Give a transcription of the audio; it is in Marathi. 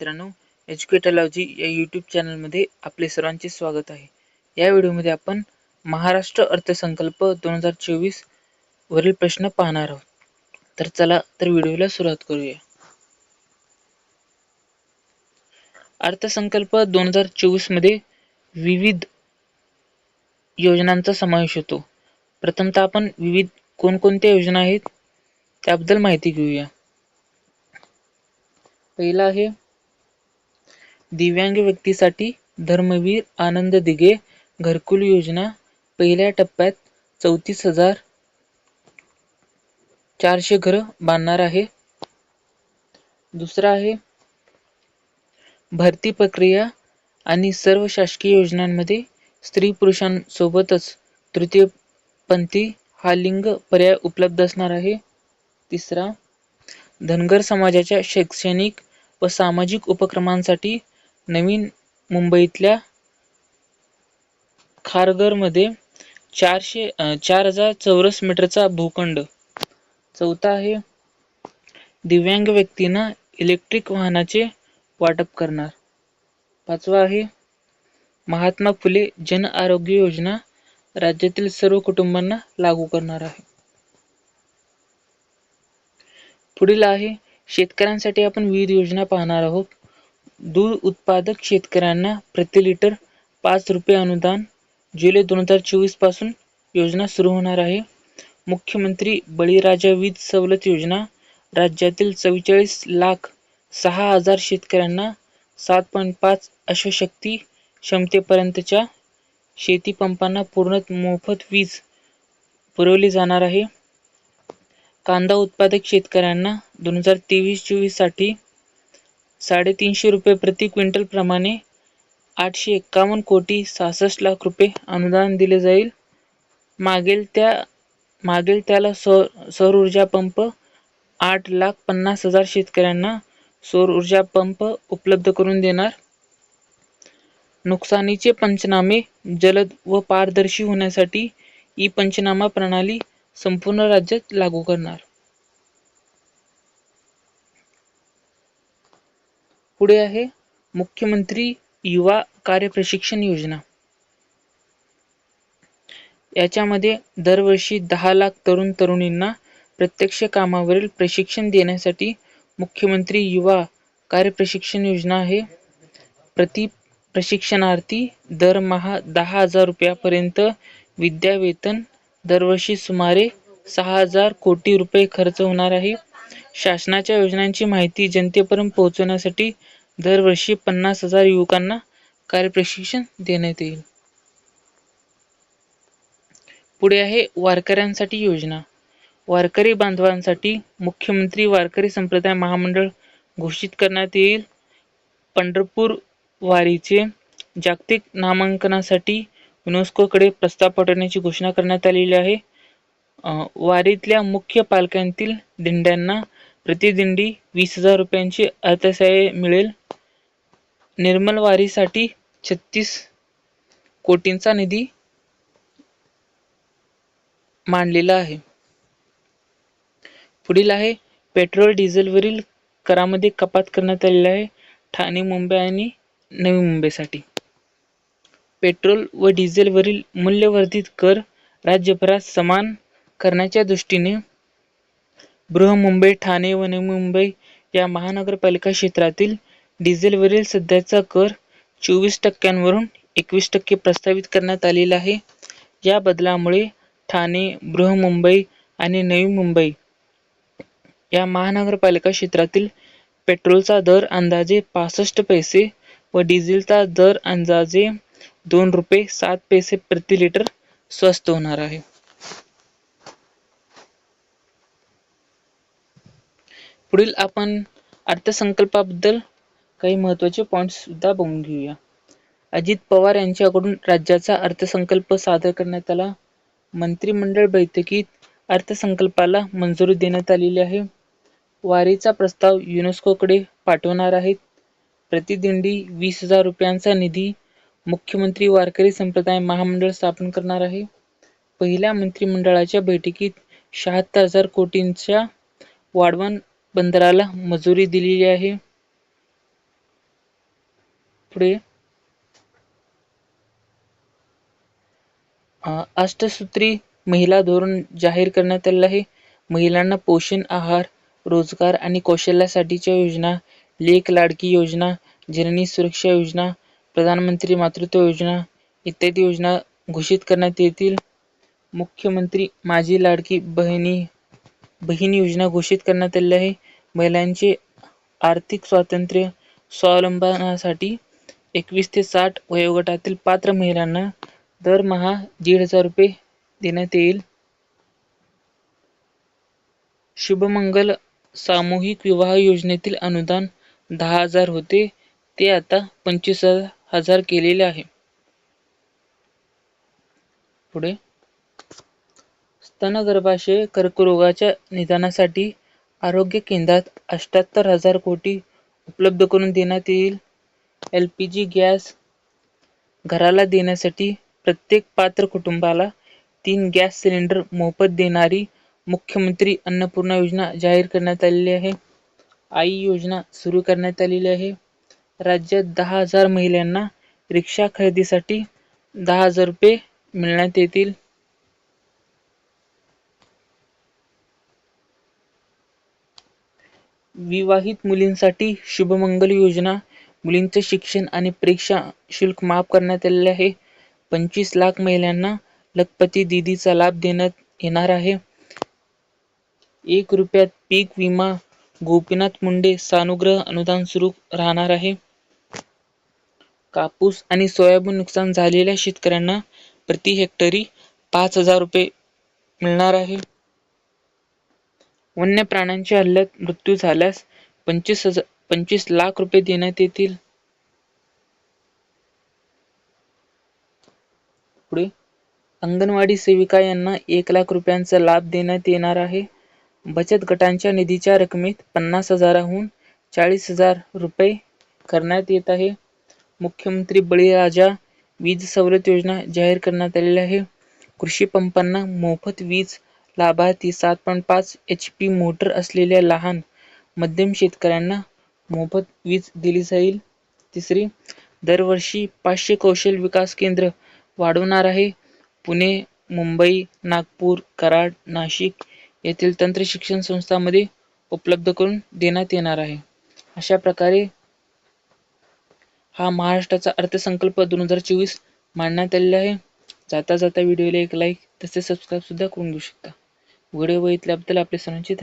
मित्रांनो एज्युकेटलॉजी या यूट्यूब चॅनलमध्ये आपले सर्वांचे स्वागत आहे. या व्हिडिओमध्ये आपण महाराष्ट्र अर्थसंकल्प दोन हजार चोवीस वरील प्रश्न पाहणार आहोत. तर चला तर व्हिडिओला सुरुवात करूया. अर्थसंकल्प दोन हजार चोवीसमध्ये विविध योजनांचा समावेश होतो. प्रथमतः आपण विविध कोणकोणत्या योजना आहेत त्याबद्दल माहिती घेऊया. पहिला आहे दिव्यांग व्यक्तीसाठी धर्मवीर आनंद दिघे घरकुल योजना पहिल्या टप्प्यात चौतीस हजार चारशे घरं बांधणार आहे. दुसरा आहे भरती प्रक्रिया आणि सर्व शासकीय योजनांमध्ये स्त्री पुरुषांसोबतच तृतीयपंथी हा लिंग पर्याय उपलब्ध असणार आहे. तिसरा धनगर समाजाच्या शैक्षणिक व सामाजिक उपक्रमांसाठी नवीन मुंबईतल्या खारघरमध्ये चारशे चार हजार चौरस मीटरचा भूखंड. चौथा आहे दिव्यांग व्यक्तींना इलेक्ट्रिक वाहनाचे वाटप करणार. पाचवा आहे महात्मा फुले जन आरोग्य योजना राज्यातील सर्व कुटुंबांना लागू करणार आहे. पुढील आहे शेतकऱ्यांसाठी आपण विविध योजना पाहणार आहोत. दूध उत्पादक शेतकऱ्यांना प्रति लिटर पाच रुपये अनुदान जुलै दोन हजार चोवीसपासून योजना सुरू होणार आहे. मुख्यमंत्री बळीराजा वीज सवलत योजना राज्यातील चव्वेचाळीस लाख सहा हजार शेतकऱ्यांना सात पॉईंट पाच अश्वशक्ती क्षमतेपर्यंतच्या शेतीपंपांना पूर्ण मोफत वीज पुरवली जाणार आहे. कांदा उत्पादक शेतकऱ्यांना दोन हजार तेवीस चोवीससाठी साडेतीनशे रुपये प्रति क्विंटल प्रमाणे आठशे एक्कावन्न कोटी सहासष्ट लाख रुपये अनुदान दिले जाईल. मागेल त्या मागेल त्याला सौर सौर ऊर्जा पंप आठ लाख पन्नास हजार शेतकऱ्यांना सौर ऊर्जा पंप उपलब्ध करून देणार. नुकसानीचे पंचनामे जलद व पारदर्शी होण्यासाठी ई पंचनामा प्रणाली संपूर्ण राज्यात लागू करणार. पुढे आहे मुख्यमंत्री युवा कार्य प्रशिक्षण योजना. याच्यामध्ये दरवर्षी दहा लाख तरुण तरुणींना प्रत्यक्ष कामावरील प्रशिक्षण देण्यासाठी मुख्यमंत्री युवा कार्य प्रशिक्षण योजना आहे. प्रति प्रशिक्षणार्थी दरमहा दहा हजार रुपयापर्यंत विद्यावेतन दरवर्षी सुमारे सहा हजार कोटी रुपये खर्च होणार आहे. शासनाच्या योजनांची माहिती जनतेपर्यंत पोहोचवण्यासाठी दरवर्षी पन्नास हजार युवकांना कार्यप्रशिक्षण देण्यात येईल. पुढे आहे वारकऱ्यांसाठी योजना. वारकरी बांधवांसाठी मुख्यमंत्री वारकरी संप्रदाय महामंडळ घोषित करण्यात येईल. पंढरपूर वारीचे जागतिक नामांकनासाठी युनेस्कोकडे प्रस्ताव पाठवण्याची घोषणा करण्यात आलेली आहे. वारीतल्या मुख्य पालख्यांतील दिंड्यांना प्रतिदिंडी वीस हजार रुपयांची अर्थसहाय्य मिळेल. निर्मल वारीसाठी छत्तीस कोटींचा निधी मांडलेला आहे. पुढील आहे पेट्रोल डिझेलवरील करामध्ये कपात करण्यात आलेली आहे ठाणे मुंबई आणि नवी मुंबईसाठी. पेट्रोल व डिझेलवरील मूल्यवर्धित कर राज्यभरात समान करण्याच्या दृष्टीने बृहमुंबई ठाणे व नवी मुंबई या महानगरपालिका क्षेत्रातील डिझेलवरील सध्याचा कर चोवीस टक्क्यांवरून एकवीस टक्के प्रस्तावित करण्यात आलेला आहे. या बदलामुळे ठाणे बृहमुंबई आणि नवी मुंबई या महानगरपालिका क्षेत्रातील पेट्रोलचा दर अंदाजे पासष्ट पैसे व डिझेलचा दर अंदाजे दोन रुपये सात पैसे प्रति लिटर स्वस्त होणार आहे. पुढील आपण अर्थसंकल्पाबद्दल काही महत्त्वाचे पॉईंट्स सुद्धा बघून घेऊया. अजित पवार यांच्याकडून राज्याचा अर्थसंकल्प सादर करण्यात आला. मंत्रिमंडळ बैठकीत अर्थसंकल्पाला मंजुरी देण्यात आलेली आहे. वारीचा प्रस्ताव युनेस्कोकडे पाठवणार आहेत. प्रतिदिंडी वीस हजार रुपयांचा निधी मुख्यमंत्री वारकरी संप्रदाय महामंडळ स्थापन करणार आहे. पहिल्या मंत्रिमंडळाच्या बैठकीत शहात्तर हजार कोटींच्या वाढवण बंदराला मजुरी दिलेली आहे. पुढे. अष्टसूत्री महिला धोरण जाहीर करण्यात आलेलं आहे. महिलांना पोषण आहार रोजगार आणि कौशल्यासाठीच्या योजना लेख लाडकी योजना जननी सुरक्षा योजना प्रधानमंत्री मातृत्व योजना इत्यादी योजना घोषित करण्यात येतील. मुख्यमंत्री माझी लाडकी बहिणी बहीण योजना घोषित करण्यात आली आहे. महिलांचे आर्थिक स्वातंत्र्य स्वावलंबनासाठी एकवीस ते साठ वयोगटातील पात्र महिलांना दरमहा दीड हजार रुपये देण्यात येईल. शुभमंगल सामूहिक विवाह योजनेतील अनुदान दहा हजार होते. ते आता पंचवीस हजार केलेले आहे. पुढे. स्तनगर्भाशय कर्करोगाच्या निदानासाठी आरोग्य केंद्रात अठ्ठ्याहत्तर हजार कोटी उपलब्ध करून देण्यात येईल. एल पी जी गॅस घराला देण्यासाठी प्रत्येक पात्र कुटुंबाला तीन गॅस सिलेंडर मोफत देणारी मुख्यमंत्री अन्नपूर्णा योजना जाहीर करण्यात आलेली आहे. आई योजना सुरू करण्यात आलेली आहे. राज्यात दहा हजार महिलांना रिक्षा खरेदीसाठी दहा हजार रुपये मिळण्यात येतील. विवाहित मुलींसाठी शुभमंगल योजना मुलींचे शिक्षण आणि परीक्षा शुल्क माफ करण्यात आलेले आहे. पंचवीस लाख महिलांना लखपती दीदीचा लाभ देण्यात येणार आहे. एक रुपयात पीक विमा गोपीनाथ मुंडे सानुग्रह अनुदान सुरू राहणार आहे. कापूस आणि सोयाबीन नुकसान झालेल्या शेतकऱ्यांना प्रति हेक्टरी पाच हजार रुपये मिळणार आहे. वन्य प्राण्यांच्या हल्ल्यात मृत्यू झाल्यास पंचवीस हजार पंचवीस लाख रुपये देण्यात येतील. पुढे अंगणवाडी सेविका यांना एक लाख रुपयांचा लाभ देण्यात येणार आहे. बचत गटांच्या निधीच्या रकमेत पन्नास हजाराहून चाळीस हजार रुपये करण्यात येत आहे. मुख्यमंत्री बळीराजा वीज सवलत योजना जाहीर करण्यात आलेली आहे. कृषी पंपांना मोफत वीज लाभार्थी सात पॉईंट पाच एच पी मोटर असलेल्या लहान मध्यम शेतकऱ्यांना मोफत वीज दिली जाईल. तिसरी दरवर्षी पाचशे कौशल्य विकास केंद्र वाढवणार आहे. पुणे मुंबई नागपूर कराड नाशिक येथील तंत्र शिक्षण संस्थांमध्ये उपलब्ध करून देण्यात येणार आहे. अशा प्रकारे हा महाराष्ट्राचा अर्थसंकल्प दोन हजार चोवीस मांडण्यात आलेला आहे. जाता जाता व्हिडिओला एक लाईक तसेच सबस्क्राईबसुद्धा करून घेऊ शकता. व्हिडिओ बघितल्याबद्दल आपले सर्वांचे धन्यवाद.